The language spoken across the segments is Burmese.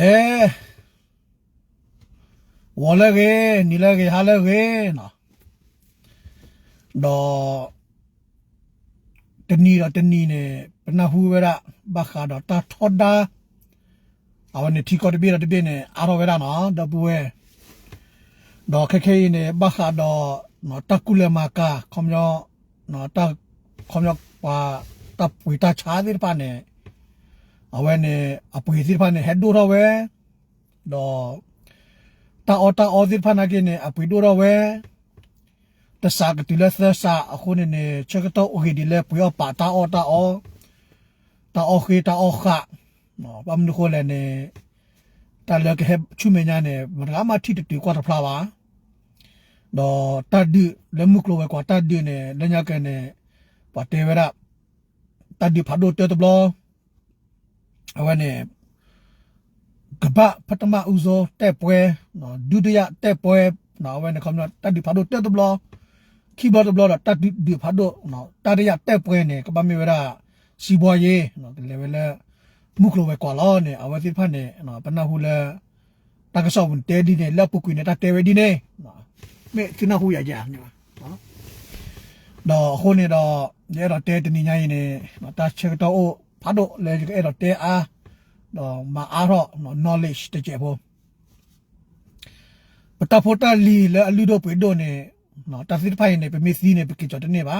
အဲဝါလည်းကေနီလည်းကေဟာလည်းကေနော်တော့တနီတော့တနီနဲ့ပနဟူဝရဘခါတော့တာထော်ဒါအဝနေတီကောတပြေတပြေနဲ့အာရောဝရနော်ဒပူဝဲတော့ခက်ခဲနေဘခါတော့နော်တကူလမကာခွန်ရောနော်တခွန်ရောပါတပ်ဝိတာချားဒီပါနဲ့ အဝဲနဲ့အပွေစီဖာနဲ့ဟက်ဒိုတော့ဝဲတော့တာအော်တာအော်စီဖာနာကိနဲ့အပွေဒိုတော့ဝဲတစားကတိလက်သစာအခုနဲ့နဲ့ချက်ကတော့အိုဟီဒီလက်ပွေပါတာအော်တာအော်တာအော်ခေတာအော်ခနော်ဘာမလို့ခေါ်လဲနဲ့တာလကဟချုမညာနဲ့မရမတိတူကွာတဖလာပါတော့တတ်ဒီလက်မှုကလောကွာတတ်ဒီနဲ့လညာကနဲ့ပတ်တေဝရတတ်ဒီဖာဒိုတေတဘလော အဝနဲ့ကပပထမဦးစောတက်ပွဲနော်ဒုတိယတက်ပွဲနော်အဝနဲ့ခမတတ်ဒီဖာဒိုတက်တဘလခီဘောတဘလတတ်ဒီဖာဒိုနော်တတိယတက်ပွဲနဲ့ကပမေဝရစီဘွားရေးနော်ဒီလေဝဲလဲမုကလိုဝဲကွာလောနဲ့အဝတိဖတ်နဲ့နော်ပနဟုလဲတကဆောက်ဝင်တဲဒီနဲ့လက်ပုကွေနဲ့တတဲဝဲဒီနဲ့နော်မဲချနာဟုရကြနော်တော့ဟိုနေတော့ရဲတော့တဲတနေညာရင်နဲ့နော်တချက်တော့ဖာဒိုလဲအဲ့တော့တဲအား တော့မအားတော့ knowledge တကြဖို့ပတဖို့တလီလဲအလူတော့ပွေတော့နေနော်တသစ်ဖိုင်နေပမီစီနေပကိချတ်နေပါ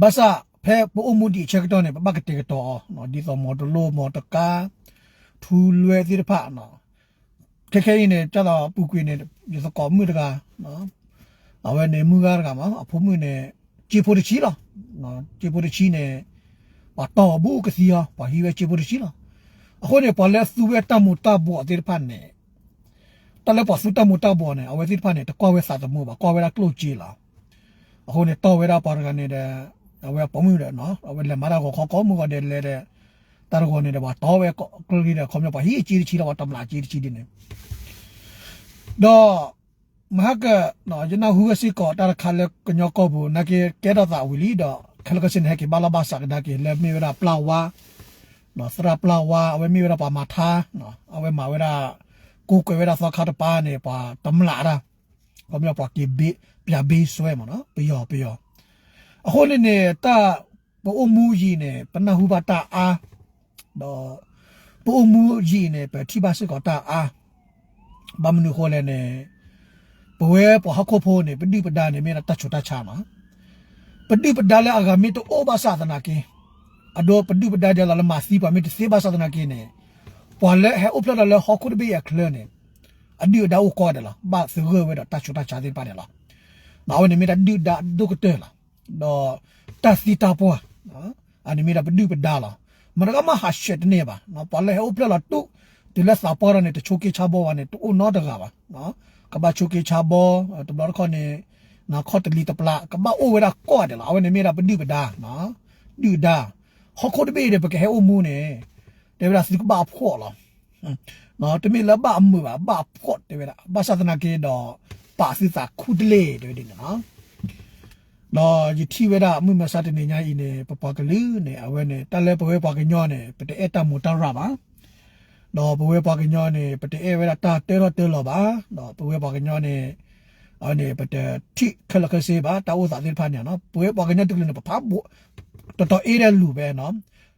ဘာသာဖဲပိုမှုဒီချက်တော့နေပပကတေတော့နော်ဒီတော့မော်ဒလိုမော်တကာထူလွယ်သစ်ဖာနော်ခဲခဲနေကြတော့ပူကွေနေဒီစကောမှုတကာနော်အဝဲနေမှုကားကမှာအဖို့မှုနေဂျီဖိုတချီလားနော်ဂျီဖိုတချီနေပါတော့ဘူးကစီယာပါဟီဝဲဂျီဖိုတချီလား အခုနေပေါ်လဲသူဝဲတမှုတဘောအတိဖတ်နေတလဲပေါ်စုတမှုတဘောနေအဝဲတိဖတ်နေတကွာဝဲစာတမှုပါကွာဝဲလာကလုတ်ကြည့်လားအခုနေတော့ဝဲတာပါရကနေတဲ့အဝဲပုံမှုတယ်နော်အဝဲလက်မရာကိုခေါကောမှုကတဲ့လဲတဲ့တာရကိုနေတယ်ပါတော့ဝဲကလုတ်ကြီးတယ်ခေါမြောက်ပါဟီချီချီတော့တမလာချီချီနေတော့မဟာကနော်ကျွန်တော်ဟူဝစီကောတာခါလကညောကောဘူးနကေကဲတော့တာဝီလီတော့ခလကစင်ဟကေဘာလာဘာစာကဒါကေလဲမီဝရာပလာဝါ နော်စရာပလာဝါအဝဲမီဝရာပါမာသာနော်အဝဲမာဝဲရာကိုကွယ်ဝဲရာသောခါတပါနေပါတမလာရာကောမြောက်ပါကေဘီပြဘီဆွဲမနော်ပယောပယောအခုနေနေတာပိုအမှုကြီးနေပနဟုဘတာအာတော့ပိုအမှုကြီးနေပတိပါစကောတာအာဘာမနုခေါ်လဲနေဘဝဲပဟခုဖိုးနေပဋိပဒါနေမေတချူတချာမှာပဋိပဒါလဲအဂမီတိုအိုဘာသာသနာကေ အဒိုပဋိပဒါကြလာမစီပါမီတစေဘာသာသနာကေနေပွာလဲဟဲဥပလာလဲဟခုဒဘီယခလနေအဒီဒါဥကောဒလာဘာစဂဝဲတချူတချာဒီပါတယ်လားနာဝနေမေတဒီဒါဒုကတဲလားတော့တစီတာပွားနော်အနိမေတပဋိပဒါလားမနကမဟာရှက်နေပါနော်ပွာလဲဟဲဥပလာတုဒီလက်စာပေါ်ရနေတချိုကေချဘောဝနေတူနော်တကပါနော်ကဘာချုကေချာဘောတဘလခနေနာခေါတလီတပလာကဘာအိုဝရာကောတယ်လားအဝနေမေရာပဒိပဒါနော်ဒီဒါ ဟခုတဘေးတဲ့ပကဲအိုမူနေတေဝရာစကဘာဖောလားနော်တမီလဘာအမှုပါဘာဖောတေဝရာဘာသာနာကေတော့ပါစစ်စာခုတလေတဲ့ဒီနော်နော်ယတိဝရာအမှုမစတဲ့နေညာဤနေပပကလူနေအဝဲနေတလဲပဝဲပကညောနေပတဲ့အတမူတရပါတော့ဘဝပါကညောနေပတေဝရတာတေရတေလောပါတော့ဘဝပါကညောနေအနေပတေတိခလကစေပါတာဝသာတိဖာညာနော်ဘဝပါကညောတုလနေပဖာဘ တော်တော်အေးတဲ့လူပဲနော်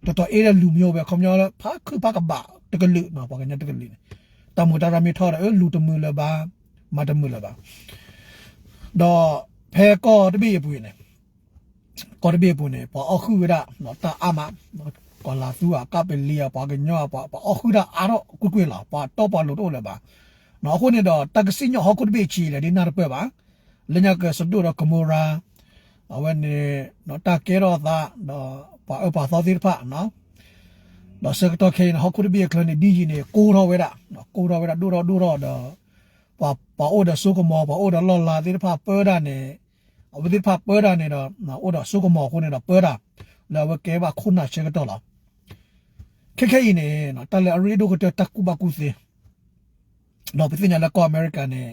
တော်တော်အေးတဲ့လူမျိုးပဲခမညောလဖာခုပါကဘာတကလူနော်ပါကညောတကလူတမူတာရမီထော်ရလူတမူလပါမတမူလပါတော့ဖဲကောတပိပွေနေကောတပိပွေနေပေါ်အခုဝရနော်တာအမကောလာသူကကပလီယာပါကညောပါပါအခုဒါအာတော့ကွကွလာပါတော့ပါလို့တော့လည်းပါနော်ခုနေတော့တက္ကစီညဟခုတပိချီလေဒီနာရပဲပါလညကစဒူရကမိုရာအ ဝနေနော်တကေရောသာတော့ပါအပါသောတိဖာနော်တော့စကတော့ခေနဟခုတပိကလနေဒီဂျီနေကိုရောဝဲတာနော်ကိုရောဝဲတာဒူရောဒူရောတော့ပါပါအိုဒါဆုကမောပါအိုဒါလော်လာတိဖာပေါ်တာနေအဝတိဖာပေါ်တာနေတော့နော်အိုဒါဆုကမောခုနေတော့ပေါ်တာလာဝကဲပါခုနာချေကတော့လားခက်ခဲနေနော်တလဲအရီဒိုကတတကူဘကူစီနော်ပသိညာလက်ကောအမေရိကန်နဲ့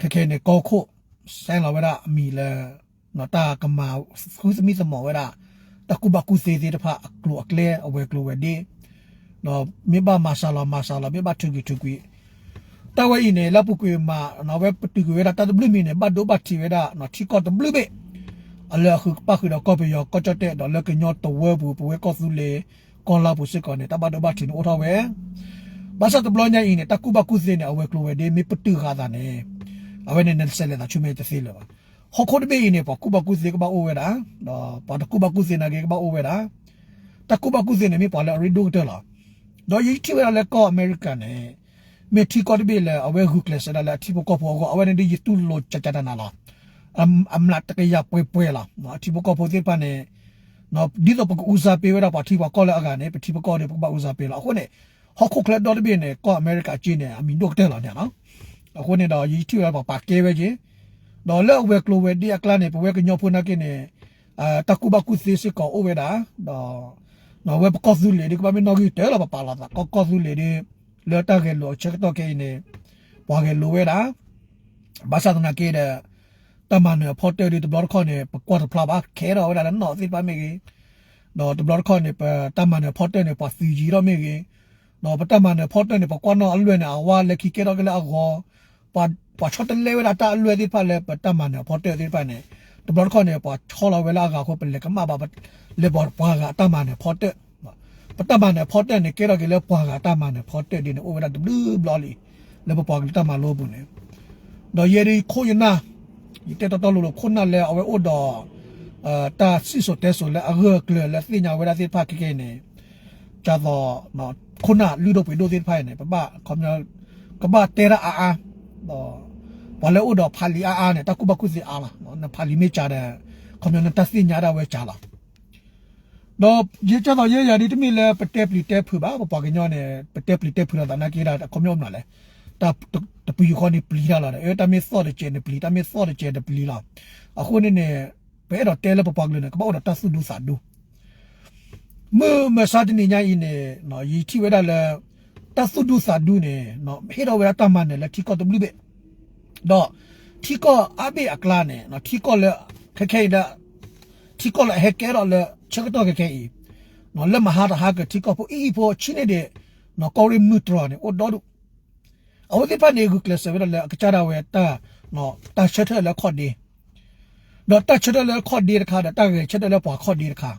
ခက်ခဲနေကောခုဆန်လာဝရအမီလဲ နော်တာကမာခုစမီစမောဝရတကူဘကူစီတဲ့ဖာကလိုအကလဲအဝဲကလိုဝဲဒီနော်မိဘမာဆာလာမာဆာလာမိဘထုကီထုကီတဝဲအင်းနေလပုကွေမာနော်ဝဲပတူကွေရတာတဘလူမီနေဘတ်ဒိုဘတ်တီဝဲတာနော်ချီကောတဘလူဘေအလခုပခုတော့ကောပီယောကောချတဲ့တော့လကညောတဝဲဘူးပဝဲကောသူလေကောလာဘူးစစ်ကောနေတဘတ်ဒိုဘတ်တီနိုထောဝဲဘာသာတဘလညာအင်းနေတကူဘကုစနေအဝဲကလိုဝဲဒီမိပတူခါတာနေအဝဲနေနေဆဲလေတာချုမေတစီလော ဟခုဒဘေအင်းနေပကူဘကုစေကဘအိုဝဲတာနော်ပါတကူဘကုစေနာကေကဘအိုဝဲတာတကူဘကုစေနေမိပါလာရီဒိုတလာတော့ယီတီဝဲလေကောအမေရိကန်နေမေတီကောတဘေလေအဝဲဟုကလစဒါလာတီဘကောဖောကောအဝဲနေဒီတူလိုချချတာနာလာအမ်အမ်လာတကရပွေပွေလာနော်တီဘကောဖောတိပနေနော်ဒီတော့ပကဥစားပေးရတာပါတီဘကောလည်းအကနေပတီဘကောလည်းပကဥစားပေးလာအခုနေဟောက်ခုကလဒေါ်ဘေနေကောအမေရိကကျင်းနေအမီဒိုကတဲလာနေနော်အခုနေတော့ယီတီဝဲပါပါကဲပဲကြီး တော့လက်ဝဲကလိုဝဲဒီအကလာနေပဝဲကညောဖုနာကိနေအာတကူဘကုစီစကောအိုဝဲတာတော့နော်ဝဲပကောစုလေဒီကဘာမနော်ကြီးတဲလာပါပါလာတာကောကောစုလေဒီလော်တာကလောချက်တော့ကိနေပွားကလိုဝဲတာဘာသာနာကေတဲ့တမန်ဖော်တယ်ဒီဘလော့ခေါနေပကွာဖလာပါခဲတော့ဝဲတာနော်စစ်ပါမေကြီးတော့ဒီဘလော့ခေါနေပတမန်ဖော်တယ်နေပါစီဂျီတော့မေကြီးတော့ပတမန်ဖော်တယ်နေပကွာနော်အလွဲ့နေအဝါလက်ခိကေတော့ကလည်းအကော ပါပါချတ်တယ်လေဝဲတာအလွဲ့ဒီပါလေပတမန်ဖော်တယ်ဒီပါနေတဘလခေါနေပါချောလာဝဲလာကခုပလေကမဘာလေဘောပွားကတမန်ဖော်တယ်ပတမန်ဖော်တယ်နေကေတော့ကလည်းပွားကတမန်ဖော်တယ်ဒီနေအိုဝဲတာဘလူးဘလော်လီလေပွားကတမန်လို့ဘူးနေတော့ယေရီခိုယနာဒီတက်တော်လို့ခုနလဲအဝဲအိုတော့အာတာစီဆိုတဲဆိုလဲအရကလလဲသိညာဝဲတာသိဖတ်ကေနေကြတော့နော်ခုနလူတော့ပြေလို့သိဖိုင်နေပပကွန်မြကဘာတေရာအာအာ တော့ဘာလဲအိုတော့ဖာလီအာအာနဲ့တကုဘကုစီအာလာနော်ဖာလီမေချာတဲ့ကွန်မြတက်သိညာတာဝဲချာလာတော့ရေချတော့ရေရဒီတမီလဲပတက်ပလီတက်ဖူပါပပကညောနဲ့ပတက်ပလီတက်ဖူတာနာကေတာကွန်မြမလားလဲတာတပီခေါနေပလီလာလာအဲတမေစော့တဲ့ကျနေပလီတမေစော့တဲ့ကျတဲ့ပလီလာအခုနေနေဘဲတော့တဲလပပကလနေကဘောတော့တဆူဒူစာဒူမမစာတနေညာအင်းနေနော်ယီတီဝဲတာလဲ တဆူဒူစာဒူနေနော်ဟေတော့ဝဲတမန်နေလဲတီကောတဘလူဘေတော့တီကောအဘေအကလာနေနော်တီကောလဲခက်ခဲတာတီကောလဲဟက်ကဲတော့လဲချက်တော့ခက်ခဲဤနော်လဲမဟာတာဟာကတီကောဖို့အီဖို့ချင်းနေတဲ့နော်ကောရီမူထရနေအိုတော့အဝတိပနေကုကလစဝရလကချရာဝဲတာနော်တာချက်ထလက်ခေါ်ဒီတော့တာချက်လက်ခေါ်ဒီတခါတာကချက်လက်ပွားခေါ်ဒီတခါ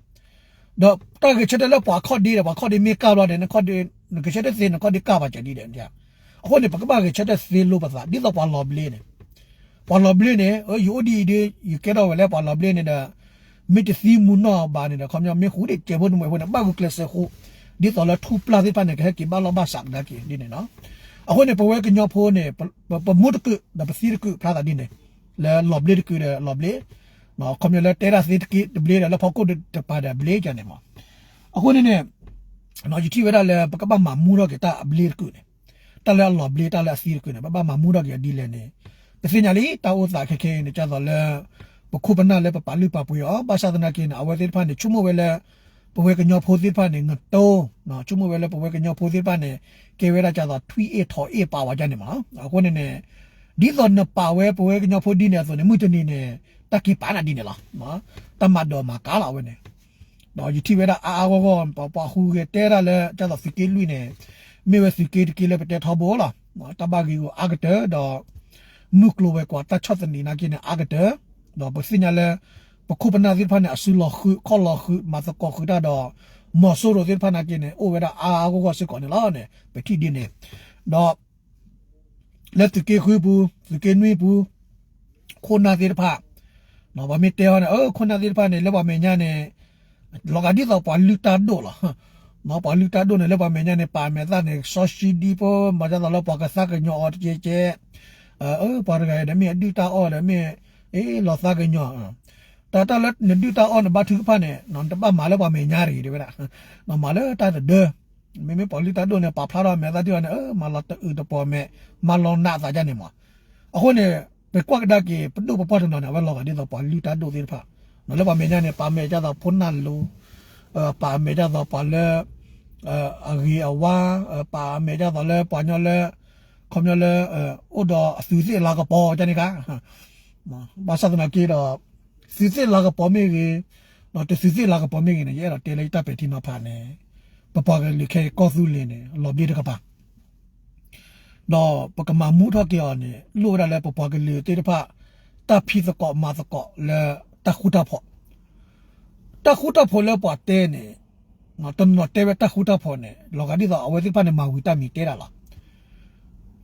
တော့တာကချက်လက်ပွားခေါ်ဒီပွားခေါ်ဒီမေကာလာတဲ့ခေါ်ဒီကချက်တဲ့စင်ခေါ်ဒီကာပါချက်ဒီတဲ့ကြာအခုနေပကပါကချက်တဲ့စင်လို့ပါသားဒီတော့ပွားလော်ဘလင်းနေပွားလော်ဘလင်းနေယူဒီဒီယူကဲတော့ဝဲလဲပွားလော်ဘလင်းနေတာမစ်စီမူနောဘာနေတာခေါမျိုးမေခုတဲ့ကျေဘုံမွေဟိုနဘာကုကလစခုဒီတော့လာထူပလာဒီပါနေကဲကိဘာလောဘာ sak da ki di ne no အခုနေပဝဲကညောဖိုးနေပမုတ်ကဒပစီရကဖလာတာဒီနေလဲလော်ဘလီကလော်ဘလီ နော်ကွန်မြူလာတေရာစစ်ကီဒဘလီလာဖောက်ကိုတပါဒဘလီကြနေမှာအခုနေနေနော်ယူတီဝဲလဲပကပမမူရောကတာဘလီကုနေတလဲလော်ဘလီတလဲစီရကုနေပပမမူရောကဒီလဲနေပစညာလီတာဝစာခခဲနေကြတော့လဲပခုပနာလဲပပလူပပူရောဘာသာဒနာကင်းအဝဲတိဖန်နေချုံမဝဲလဲပဝဲကညောဖိုးတိဖန်နေငတော့နော်ချုံမဝဲလဲပဝဲကညောဖိုးတိဖန်နေကေဝဲတာကြတော့ထွီအေထော်အေပါဝါကြနေမှာအခုနေနေဒီတော့နပါဝဲပွဲကညဖို့ဒီနေဆိုနေမှုတနေနေ တက်ကီပါနာဒီနေလားနော်တမတ်တော်မှာကားလာဝဲနေတော့ယူတီဝဲတာအာအာကောကောပပဟူကတဲရလဲကြတော့ဖီကေလူနေမေဝစီကေတကီလဲပတဲထောဘောလားနော်တဘာဂီကိုအာဂတဲတော့နုကလိုဝဲကွာတချတ်နေနာကိနေအာဂတဲတော့ပစညာလဲပခုပနာဒီဖာနေအဆူလခုခေါလခုမသကောခုတာတော့မော်ဆိုရိုဒီဖာနာကိနေအိုဝဲတာအာအာကောကောစကောနေလားနေပတိဒီနေတော့လက်တကေခွေးဘူးတကေနွေးဘူးခုနာဒီဖာ နော်ဗမေတဲဟောနေအော်ခုနာဒီဖာနေလောဗမေညာနေလောကဒီတော့ပါလူတာဒိုလားနော်ပါလူတာဒိုနေလောဗမေညာနေပါမေသားနေဆော့ရှိဒီပေါ်မကြတော့လောပါကစားကညောအော်တကျေကျဲအော်ပါရကရမေဒီတာအော်လေမေအေးလောစားကညောတာတာလက်နေဒီတာအော်နဘာထုဖာနေနော်တပမာလောပါမေညာရီဒီဗလားနော်မာလောတာတဲ့မေမေပေါ်လီတာဒိုနေပါဖလာတော့မေသားပြောနေအဲမလာတူတပေါ်မေမလောနာသာကြနေမှာအခုနေ ပဲကွက်ဒါကီပဒုပပတနော်နေဝလောကဒီတော့ပေါ်လီတာဒိုသေးဖာနော်လည်းပါမေညာနေပါမေကြတော့ဖုန်နလူအပါမေကြတော့ပါလေအဂီအဝါပါမေကြတော့လေပါညလေခွန်ညလေအိုတော့အစုစီလာကပေါ်ကြနေကဘာသာနာကီတော့စီစီလာကပေါ်မေကြီးတော့တစီစီလာကပေါ်မေကြီးနေရတော့တေလိုက်တပ်ပဲတီနော်ဖာနေပပကလေးခဲကောသူလင်းနေလော်ဘီတကပါ တော့ပကမမှုထကြောနေလိုရလဲပပကလေးတေတဖတာဖီစကောမာစကောလဲတခုတာဖောတခုတာဖောလဲပတ်တဲနေနော်တနော်တဲတခုတာဖောနေလောကဒီတော့အဝဲတိဖာနေမာဝီတာမီတဲတာလား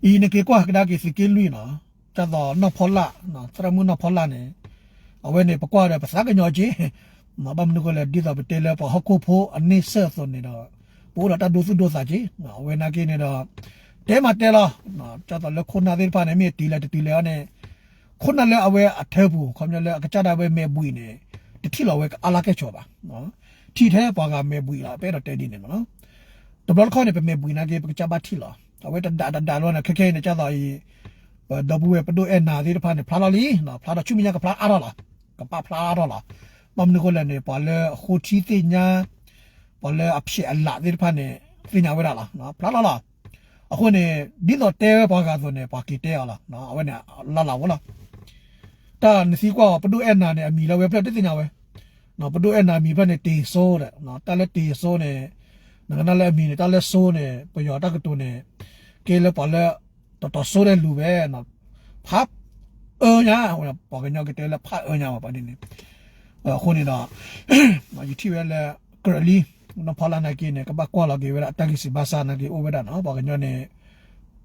ဤနေကေကွာကဒါကေစကေလွီနော်တတော့နော်ဖောလာနော်စရမှုနော်ဖောလာနေအဝဲနေပကွာတဲ့ပစာကညောကြီးမဘမ်နုကလည်းဒီတော့တဲလဲပဟခုဖိုအနေဆက်ဆိုနေတော့ပိုးတော့တဒုစုဒုစာကြီးနော်ဝဲနာကေနေတော့ တဲမတဲလားနော်တတော့လက်ခုနာသေးဖာနေမြေတီလဲတီလဲနဲ့ခုနလဲအဝဲအထဲဘူးခေါမြလဲအကကြတာပဲမဲပွီနေတတိလောဝဲအလာကဲချောပါနော်ထီထဲပွားကမဲပွီလာပဲတော့တဲဒီနေနော်တဘလခေါနေပဲမဲပွီနာကေပကကြပါထီလာအဝဲတဒါဒါလောနဲ့ခက်ခဲနေကြတော့ဤဒဘူဝဲပဒိုအနာသေးတဖာနေဖလာလာလီနော်ဖလာတော့ချူမီညာကဖလာအားတော့လားကပဖလာအားတော့လားမမနကိုလည်းနေပါလေခိုချီတင်ညာပါလေအဖြစ်အလာသေးတဖာနေပညာဝဲလာလားနော်ဖလာလာလား အခုနေဒီတော့တဲဘာကဆိုနေဘာကီတဲရလားနော်အဝဲနေလာလာဝလားတာနစီကွာပဒုအဲ့နာနဲ့အမီလောက်ပဲဖက်တက်တင်ညာပဲနော်ပဒုအဲ့နာမီဖက်နဲ့တေစိုးတဲ့နော်တာလက်တေစိုးနဲ့ငကနာလက်အမီနဲ့တာလက်စိုးနဲ့ပျော်တက်ကတုန်နဲ့ကဲလက်ပါလက်တော်တော်စိုးတဲ့လူပဲနော်ဖပ်အညာဟိုပေါ်ကညောက်ကတဲလက်ဖပ်အညာမှာပါနေနေအခုနေတော့ YouTube လက် curly လီနော်ဖလာနာကင်းနဲ့ကပကွာလာကေဝဲအတက်ကီစီဘာစာနာကေအိုဝဲဒါနော်ပေါ်ကညောနေ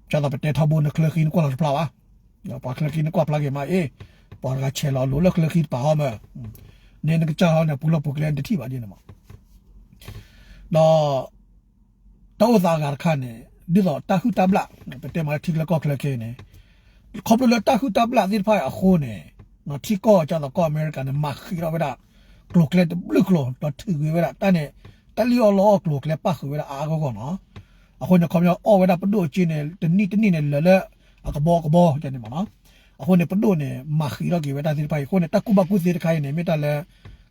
ကျတော့ပတဲထဘုန်ကလခင်းကွာလာဖလာဝါနော်ပေါ်ကလခင်းကွာဖလာကေမအေးပေါ်ကချဲလာလို့လကလခင်းပါဟမနေနကချာဟောနေပူလပုကလန်တတိပါဒီနမတော့တော့သာကခါနေဒီတော့တခုတဘလာပတဲမတိကလကောကလကေနေခေါပလတခုတဘလာဒီဖိုင်အခုနေနော်တီကောကျတော့ကောအမေရိကန်နဲ့မခီရောဝဲ တာကလုကလက်ဘလူကလောတော့ထီဝဲတာတန်းနေတလီယောလောကလုကလက်ပတ်ဝဲတာအာကောကောနော်အခုညခေါမြောအော်ဝဲတာပဒိုချင်းနေတနိတနိနဲ့လဲလဲအကဘောကဘောကျနေမနော်အခုနေပဒိုနေမခီရောကေဝဲတာဒီဖိုင်ခုနေတကူဘကူစီတခိုင်နေမိတလဲ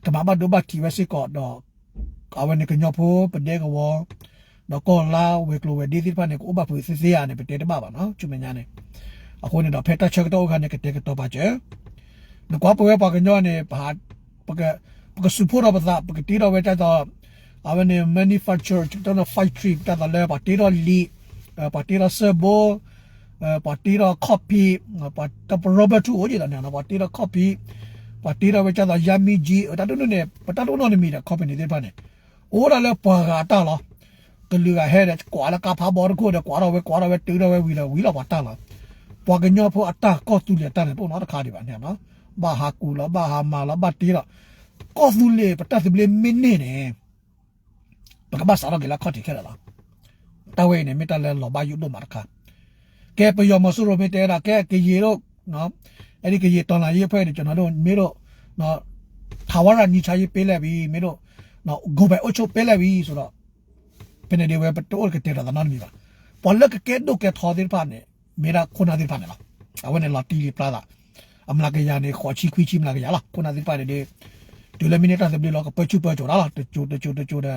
ကမ္ဘာဒိုဘတ်တီဝဲစီကောတော့အဝဲနေကညောဖိုပဒေကဝေါတော့ကောလာဝဲကလိုဝဲဒီဒီဖာနေကိုဘဖူစီစီရနေပတေတပါပါနော်ချူမညာနေအခုနေတော့ဖက်တာချက်တော့ခါနေကတေကတော့ပါကျဲနကွာပွဲပါကညောနေဘာပကပကစပူရပါသာပကတီတော့ဝဲတတော့အ ဝနေ manufacture တော့ fight trip တတော့လဲပါတီတော့လီပါတီတော့ဆဘောပါတီတော့ copy ပါတပရဘတ်တူဟိုကြီးတယ်နော်ပါတီတော့ copy ပါတီတော့ဝဲတတော့ yummy g တတော့နေပတတော့နေမိတာ copy နေတဲ့ပါနေအိုးရလဲပါကတာလားကလူကဟဲ့ကွာလကဖာဘော်ကိုကွာတော့ဝဲကွာတော့ဝဲတူတော့ဝဲဝီလာဝီလာပါတာလားပွာကညောဖို့အတာကောတူလေတန်ပေါ်တော့တခါဒီပါနဲ့နော်ဘာဟာကူလာဘာဟာမာလာဘာတီလာကောတူလေပတတ်ဘလေမင်းနေ ปกบ้าสาวเราเกล้าข้อที่แค่ละตาเวเนี่ยไม่ตาเลนหลอบายุดุมาค่ะแกไปยอมมาสู้รบไม่เตะละแกเกยีโรเนาะไอ้นี่เกยีตอนไหนเยี่เพื่อนเนี่ยจนเราโดนไม่รู้เนาะทาวรานิชัยเปเลยบีไม่รู้เนาะกูไปโอชเปเลยบีสุดละเป็นเดียวไปตัวก็เตะละนั่นมีปะพอเลิกเกตดูแกทอดินผ่านเนี่ยไม่ได้คนอาดินผ่านเนี่ยละเอาไว้ในลอตตีรีปลาละအမလာကရနေခေါ်ချီခွီချီမလာကရလားခုနသိပါတယ်ဒီလိုမီနီတာတပြီလောကပချူပချောလားတချိုတချိုတချိုတဲ့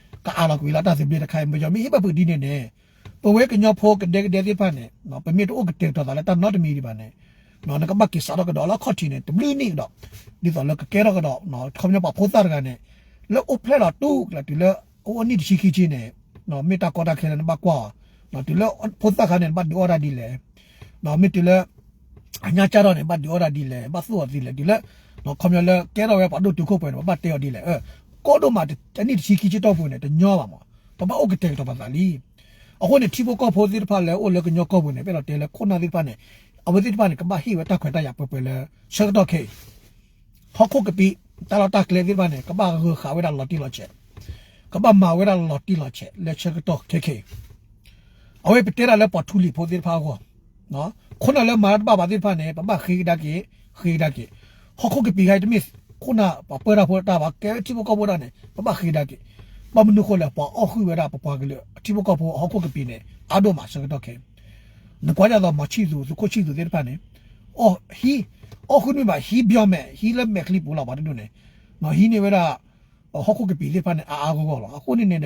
ကအားလကွေလာတာစီပြေတခိုင်ပယောမီဘပဒီနေနေပဝဲကညောဖိုကတဲ့တဲ့ဒီပါနေနော်ပမီတော့ကတဲ့တော်တာလည်းတနော်တမီဒီပါနေနော်နကဘကီစားတော့ကတော့လာခတ်တီနေတဘလီနေတော့ဒီတော့လကကဲတော့ကတော့နော်ခေါပြပါဖိုးတာကနေလောအဖလက်တော့တူလာဒီလောအိုအနိဒီရှိခီချင်းနေနော်မေတာကောတာခဲနေပါကွာနော်ဒီလောဖို့တာခါနေဘာဒီအော်ရာဒီလေနော်မီတီလေအညာချတော့နေဘာဒီအော်ရာဒီလေဘာဆိုဒီလေဒီလေနော်ခမရလေကဲတော့ပဲဘာတို့တူခုပွဲနော်ဘာတေော်ဒီလေအဲ ကိုတို့မှာတနေ့ချီခီချတော့ပွနေတညောပါမဘာဘာအိုကတဲ့တော့ပါလာလီအခုနေတီဘကောဖိုဒီဖာလေအိုလေကညောကောပွနေပဲတော့တဲလေခုနာဒီဖာနေအဝဒီဖာနေကဘာဟီဝတာခွတ်တရပပလေရှေတော့ခေဟောခုကပီတလာတက်လေဒီဖာနေကဘာခခဝဲတာလော်တီလော်ချက်ကဘာမာဝဲတာလော်တီလော်ချက်လက်ချက်တော့ခေခေအဝဲပတေရာလေပတ်ထူလီဖိုဒီဖာကောနော်ခုနလည်းမာဘာဘာဒီဖာနေပပခေဒါကေခေဒါကေဟခုကပီဟိုက်တမစ် ခုနပပရာဖောတာဘာကဲချီဘကောဘောဒါနေပပခေဒါကေပမနုခလပေါ်အခုဝရပပကလေအတိဘကပေါ်အခုကပြနေအဒိုမှာစကတော့ခဲနကွာကြတော့မချီသူစကိုချီသူတဲ့ဖာနေအော်ဟီအခုနေပါဟီပြောမယ်ဟီလက်မက်ကလစ်ပေါ်လာပါတယ်နော်နော်ဟီနေဝရအခုကပြလေဖာနေအာအာကောကောလားအခုနေနေ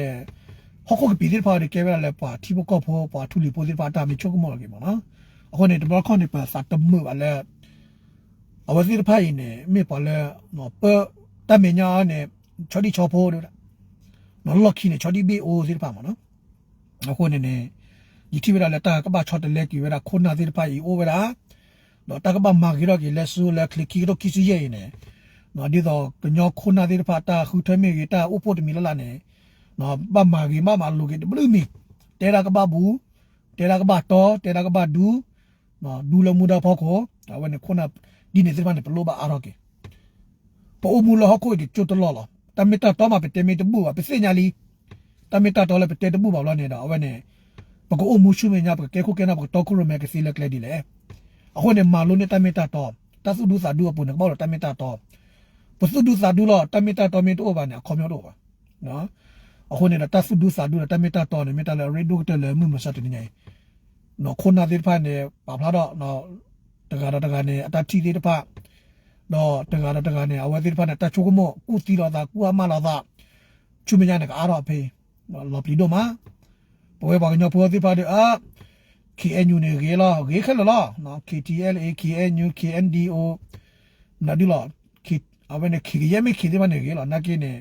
အခုကပြလေဖာနေကဲဝရလဲပါတိဘကပေါ်ပါထူလီပိုစီဖာတာမီချုကမောလကေမနော်အခုနေတဘခေါနေပါစတ်တမှုပါလဲ အဝစီဖာရင်နေမေပါလဲနော်ပတမညာနဲ့ချော်ဒီချော်ဖို့တို့နော်လော်ခီနေချော်ဒီဘီအိုစီဖာမနော်အခုနေနေဒီတိဝရလက်တာကဘာချော်တလက်ကြီးဝရခုနာစီဖာဤအိုဝရတော့တကဘာမာဂီရောကလက်ဆူလက်ခလီကီရောကီစီရဲ့နေနော်ဒီတော့ကညောခုနာစီဖာတာခုထမေဂီတာဥပို့တမီလလာနေနော်ဘာမာဂီမမလူကီဘလူမီတဲရာကဘာဘူးတဲရာကဘာတော့တဲရာကဘာဒူနော်ဒူလမူဒါဖောက်ကိုဒါဝနေခုနာ ဒီနေစီဖာနေဘလို့ဘာအရောကေပိုမူလဟကိုဒီချွတ်လောလောတမီတာတော့မပတေမီတဘူပါပစညာလီတမီတာတော့လည်းပတေတဘူပါလောနေတာအဝနေပကိုအမှုရှုမညာပကေခုကဲနာပတော့ခုရမဲကစီလက်ကလေးဒီလေအခုနေမာလုံးနေတမီတာတော့တသုဒုစာဒုအပုန်ဘောတမီတာတော့ပသုဒုစာဒုလောတမီတာတော့မီတော့ပါနေခေါမျိုးတော့ပါနော်အခုနေတသုဒုစာဒုတမီတာတော့နေမီတာလေရေဒိုကတလေမှုမစတ်နေညနော်ခုနာဒီဖာနေပါဖလာတော့နော် တကားတကားနေအတတီလေးတဖာတော့တကားတကားနေအဝဲဒီဖာနေတချိုကမောကုတီတော့တာကုအမလာတာချူမညာနေကအားတော့ဖေးနော်လော်ပီတော့မှာပွဲပါကညပေါ်ဒီဖာဒီအာ KNU နေရေလာရေခက်လာနော် KTL KNU KNDO နာဒီလာ K အဝဲနေ K ရမေ K ဒီမနေရေလာနာကိနေ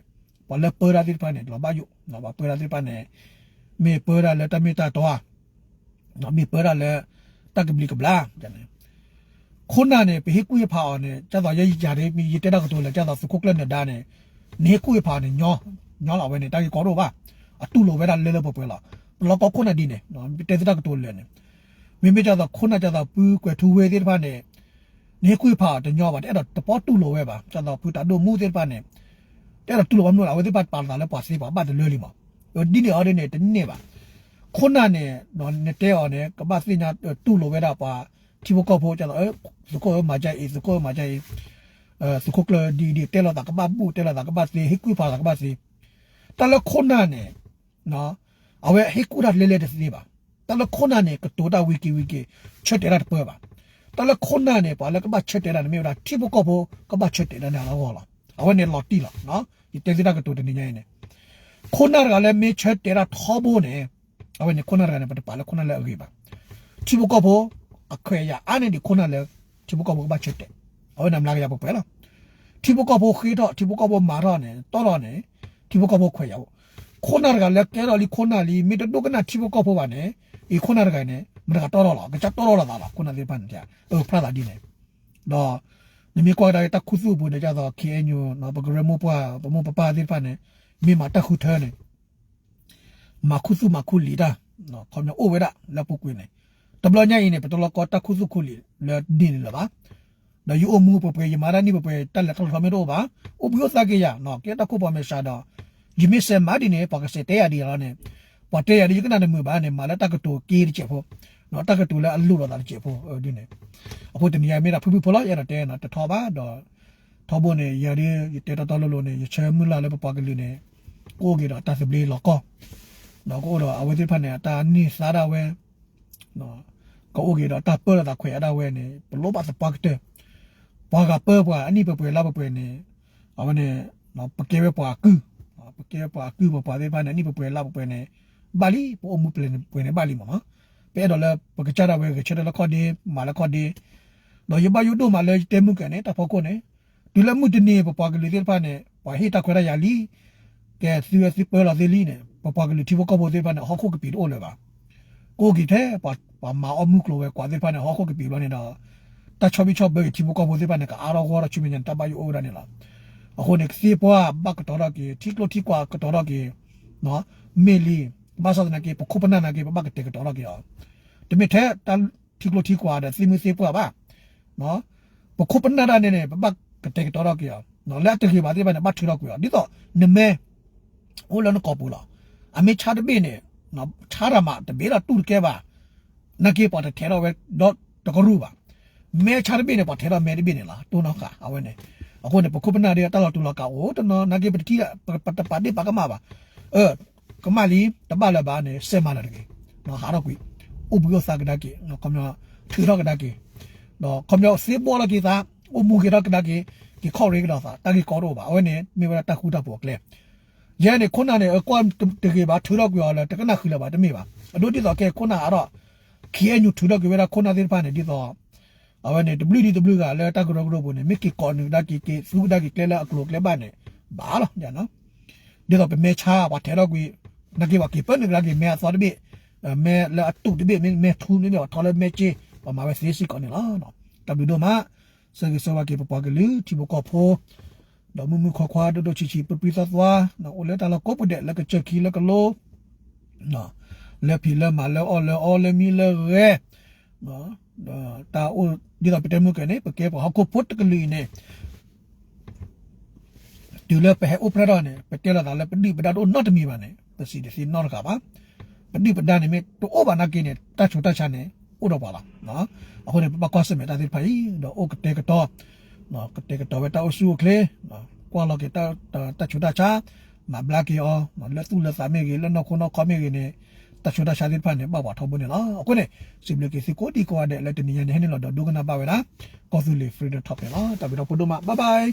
ပလပရာဒီဖာနေလောဘာယုနော်ဘာပရာဒီဖာနေမေပရာလက်တမီတာတော့နော်မေပရာလက်တက်ကဘလီကဘလာ ကျန်နေခုနနဲ့ဘေးကွေးဖာအောင်နဲ့ကျတော့ရရကြတယ်မိရတဲ့တော့တော့လက်ကျတော့စကုတ်လက်နဲ့ဒါနဲ့နေကွေးဖာနဲ့ညောညောလာဝဲနေတိုက်ကောတော့ပါအတူလိုပဲဒါလဲလဲပွဲလာလောကခုနဒီနေနော်တဲ့တဲ့ကတော့လဲနေမိမိကြတော့ခုနကြတော့ပူးကွယ်ထူဝဲတဲ့ဖာနဲ့နေကွေးဖာတညောပါတဲ့အဲ့တော့တပေါ်တူလိုပဲပါကျတော့ပူတာတို့မူတဲ့ဖာနဲ့တဲ့တော့တူလိုမလို့အဝဲတဲ့ဖာပါလာလဲပါစေပါပါတလွဲလီမှာဒီနေအော်နေတနေပါခုနနဲ့နော်နေတဲ့အော်နဲ့ကပတ်စညာတူလိုပဲတာပါ တီဘကောဖို့ကျတော့အဲစကောမကြိုက်စကောမကြိုက်အဲစကောကလဒီဒီတဲလာတာကပတ်ပူတဲလာတာကပတ်စီဟိကွေပါတာကပတ်စီတလခုနနဲ့နော်အဝဲဟိကူရလဲလဲတဲ့စီပါတလခုနနဲ့ကတိုတာဝီကီဝီကီချက်တဲရတဲ့ပွဲပါတလခုနနဲ့ပါလကပတ်ချက်တဲရတဲ့မြေတာတီဘကောဖို့ကပတ်ချက်တဲရတဲ့လာဟောလာအ အခွဲရအနေဒီခုနလည်းဒီဘကဘောဘာချစ်တယ်အော်နမ်လာရပေါ့ပဲလားဒီဘကဘောခေတော့ဒီဘကဘောမာရနဲ့တော်တော်နဲ့ဒီဘကဘောခွဲရပေါ့ခုနကလည်းကဲတော့လီခုနလီမီတတုကနာဒီဘကဘောပါနဲ့ဒီခုနကနဲ့မကတော်တော်လားကတော်တော်လားလားခုနလေးပန်ကြအော်ဖလာဒီနဲ့တော့နမီကွာတဲ့တခုစုဘူးနေကြတော့ KNU နော်ဘဂရမောပွားဘမပပလေးပန်နဲ့မိမတခုထဲနဲ့မခုစုမခုလီတာနော်ခေါင်းအိုဝဲတာလက်ပုတ်ကွင်းနဲ့ တဘလညာရင်နေပတလကောတခုစုခုလီလက်ဒီနေလားပါနော်ယူအမှုပပွဲယမာရနီပပွဲတက်လက်ထော်မေတော့ပါဥပယောစကေရနော်ကဲတခုပေါ်မေရှာတော့ယမစ်စမာဒီနေပါကစတဲ့ရဒီရနေပတဲ့ရဒီကနာနေမဘာနေမလာတကတိုကီရချက်ဖို့နော်တကတူလည်းအလူတော့တာချက်ဖို့ဒီနေအခုတနေရာမေးတာဖူဖူဖလာရတဲ့နော်တထောပါတော့ထောဘနေရဒီတဲတော်လို့လို့နေရချဲမလာလည်းပပကလေးနေကိုကြီးတော့တသပလီလောကောတော့ကိုတော့အဝဲတိဖက်နေတာနိစားရဝဲနော် ကိုကြီးတော့တပရတာခွေအတာဝဲနေဘလို့ပါစပတ်တဲ့ဘာကပပွားအနိပပွေလာပပွေနေအဝနေနော်ပကေဝပွားကူပကေပွားကူပပွားတဲ့ဘာနေအနိပပွေလာပပွေနေဘာလီပိုမှုပလနေပွေနေဘာလီမမပဲတော့လဲပကချတာဝဲကချက်တော့ခေါ်ဒီမာလခေါ်ဒီတော့ရပါယူတော့မလဲတဲမှုကနေတဖောက်ကိုနေဒီလမှုတနေပပွားကလေးတဲ့ဖာနေဘာဟိတခွရရလီကဲစီဝစီပေါ်လာသလီနေပပွားကလေးတီဘကဘောတဲ့ဖာနေဟောက်ခုကပီတော့လဲပါ ကိုကြီးတဲ့ပါပါမာအမှုကလိုပဲကွာတဲ့ဖာနေဟောက်ခုကပီလို့နေတော့တချဘီချဘတီဘကဘောတဲ့ဖာနေကအာရောရောချမင်းတဘယူအိုရနေလားအခုနေစီပွားဘကတော်ရကီတီကလိုတီကွာကတော်ရကီနော်မေလီဘာသာနာကေပခုပနာနာကေဘကတေကတော်ရကီအောတမစ်တဲ့တန်တီကလိုတီကွာတဲ့စီမစီပွားပါနော်ပခုပနာနာနေနေဘကတေကတော်ရကီအောနော်လက်တကီပါတဲ့ဘာနဲ့မထရကွာဒီတော့နမဲဟိုလနကောပူလာအမေချာတပိနေ နော်ချာရမတဘေးတော့တူကဲပါနကေပေါ်တဲ့ထဲတော့ပဲတော့တကရူပါမဲချာတပိနေပေါ်ထဲတော့မဲတပိနေလားတူနောက်ကအဝဲနေအခုနေပခုပနာတွေတော့တူလောက်ကောဟိုတနော်နကေပတိပတပါတိပကမပါ เออกมาลีตะบะละบาเนี่ยเซมาละเกเนาะหาတော့ကွေอุบโยสากะดะเกเนาะคอมยอถือတော့กะดะเกเนาะคอมยอเซบอละเกตาอุมูเกดะกะดะเกกิข้อเรกดอซาตะกิกอတော့ပါအဝဲနေမိဝရတခုတပေါ်ကလေ ရဲနေခုနနဲ့အကွမ်တကေပါထူတော့ကြောလဲတကနခီလာပါတမေပါအတို့တိတော့ကဲခုနအတော့ခီအညူထူတော့ကြဝရခုနတဲ့ပါနေဒီတော့အဝဲနေ WDW ကလဲတက်ကရောကရောဘုန်နေမိကီကော်နူဒါကီကေစုဒါကီကလဲလာအကလုကလဲပါနေဘာလို့ညာနော်ဒီတော့ပဲချာပါထဲတော့ကွေနကေပါကေပန်နဂရာကေမဲဆော်ဒဘီမဲလာတုတ်ဒဘီမဲမဲထူနေတော့ထော်လဲမဲချေပမာပဲစီစီကောနေလားနော်တဘီတို့မှာစကေဆောဝကေပပကလူတီဘကောဖို တော့မမခွာခွာဒိုချီချီပပီသသွားနော်အိုလက်တလကောပတဲ့လက်ကချက်ကီလက်ကလောနော်လက်ဖီလက်မလဲအော်လဲအော်လဲမီလဲရဲနော်တာအိုဒီတော့ပတမှုကနေပကေပဟကိုပုတ်ကလူနေဒီလေပဲဥပရဒနဲ့ပတေလာဒါလေပဒီပဒါတော့ not မီပါနဲ့ပစီဒီစီ not ကပါပဒီပဒါနဲ့မေတော့ over နာကိနေတတ်ချူတတ်ချာနေဥတော့ပါလားနော်အခုနေပကောစမေတာဒီဖိုင်တော့အိုကတေကတော့ နော်ကတေကတော့ဝတာအဆူကလေနော်ကွာလောကတာတတ်ချူတတ်ချာမဘလာကီအောနော်လက်သူလက်စာမေကြီးလက်နော်ခုနော်ခမေကြီးနေတချူတတ်ချာဒီဖိုင်နေပါပါထောက်ဖို့နေလားအခုနေစီဘလကီစီကိုဒီကွာတဲ့လက်တနီယန်ဟဲနေလို့တော့ဒုကနာပါဝဲလားကောသူလီဖရီဒ top ပဲနော်တပီတော့ပုဒ္ဓမဘိုင်ဘိုင်